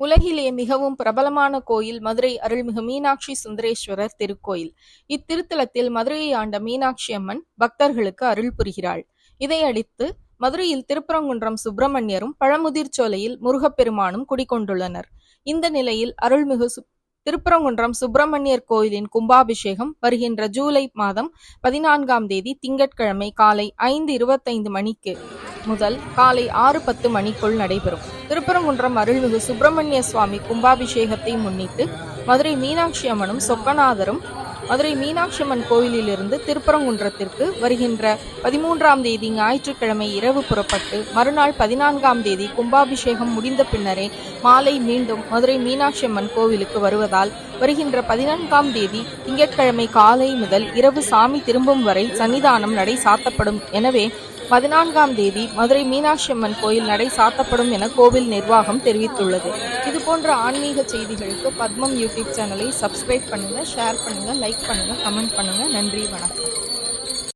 உலகிலே மிகவும் பிரபலமான கோயில் மதுரை அருள்மிகு மீனாட்சி சுந்தரேஸ்வரர் திருக்கோயில். இத்திருத்தலத்தில் மதுரையை ஆண்ட மீனாட்சி அம்மன் பக்தர்களுக்கு அருள் புரிகிறாள். இதையடுத்து மதுரையில் திருப்பரங்குன்றம் சுப்பிரமணியரும் பழமுதிர் சோலையில் முருகப்பெருமானும் குடிகொண்டுள்ளனர். இந்த நிலையில் அருள்மிகு திருப்பரங்குன்றம் சுப்பிரமணியர் கோயிலின் கும்பாபிஷேகம் வருகின்ற ஜூலை மாதம் பதினான்காம் தேதி திங்கட்கிழமை காலை ஐந்து இருபத்தைந்து மணிக்கு முதல் காலை ஆறு பத்து மணிக்குள் நடைபெறும். திருப்பரங்குன்றம் அருள்மிகு சுப்பிரமணிய சுவாமி கும்பாபிஷேகத்தை முன்னிட்டு மதுரை மீனாட்சி அம்மனும் சொக்கநாதரும் மதுரை மீனாட்சி அம்மன் கோயிலிலிருந்து திருப்பரங்குன்றத்திற்கு வருகின்ற பதிமூன்றாம் தேதி ஞாயிற்றுக்கிழமை இரவு புறப்பட்டு மறுநாள் பதினான்காம் தேதி கும்பாபிஷேகம் முடிந்த பின்னரே மாலை மீண்டும் மதுரை மீனாட்சி அம்மன் கோவிலுக்கு வருவதால் வருகின்ற பதினான்காம் தேதி திங்கட்கிழமை காலை முதல் இரவு சாமி திரும்பும் வரை சன்னிதானம் நடை சாத்தப்படும். எனவே பதினான்காம் தேதி மதுரை மீனாட்சி அம்மன் கோயில் நடை சாத்தப்படும் என கோவில் நிர்வாகம் தெரிவித்துள்ளது. இது போன்ற ஆன்மீக செய்திகளுக்கு பத்மம் யூடியூப் சேனலை சப்ஸ்கிரைப் பண்ணுங்க ஷேர் பண்ணுங்க லைக் பண்ணுங்க கமெண்ட் பண்ணுங்க. நன்றி வணக்கம்.